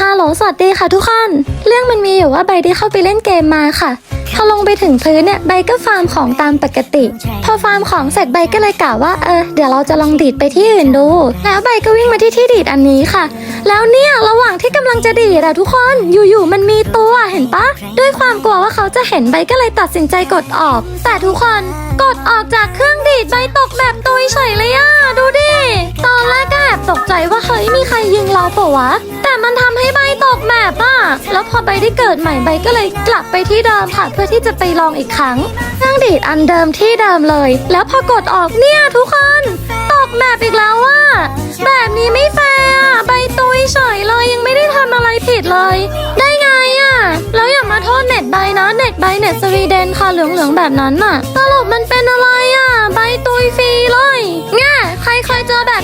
ฮัลโหลสวัสดีค่ะทุกคน เรื่องมันมีอยู่ว่าใบได้เข้าไปเล่นเกมมาค่ะ พอลงไปถึงพื้นเนี่ยใบก็ฟาร์มของตามปกติ พอฟาร์มของเสร็จใบก็เลยกล่าวว่าเออเดี๋ยวเราจะลองดีดไปที่อื่นดู แล้วใบก็วิ่งมาที่ที่ดีดอันนี้ค่ะ แล้วเนี่ยระหว่างที่กำลังจะดีดอะทุกคนอยู่ๆมันมีตัวเห็นปะด้วยความกลัวว่าเขาจะเห็นใบก็เลยตัดสินใจกดออก แต่ทุกคนกดออกจากเครื่องดีดใบตกแบบตุยเฉยเลยอะดูดิตอนแรกก็แอบตกใจว่าเฮ้ยมีใครยิงเราเปล่าวะ แบบอะแล้วพอใบได้เกิดใหม่ใบก็เลยกลับไปที่เดิมค่ะ เพื่อที่จะไปลองอีกครั้งเครื่งดีดอันเดิมที่เดิมเลย แล้วพอกดออกเนี่ยทุกคนตกแบบอีกแล้วว่าแบบนี้ไม่แฟร์อะใบตุยเฉยเลยยังไม่ได้ทำอะไรผิดเลย ได้ไงอะแล้วอย่ามาโทษเน็ตใบนะเน็ตใบเน็ตสวีเดนค่ะเหลืองๆแบบนั้นน่ะตลบมันเป็นอะไรอะใบตุยฟรีเลยแง่ใครเคยเจอแบบ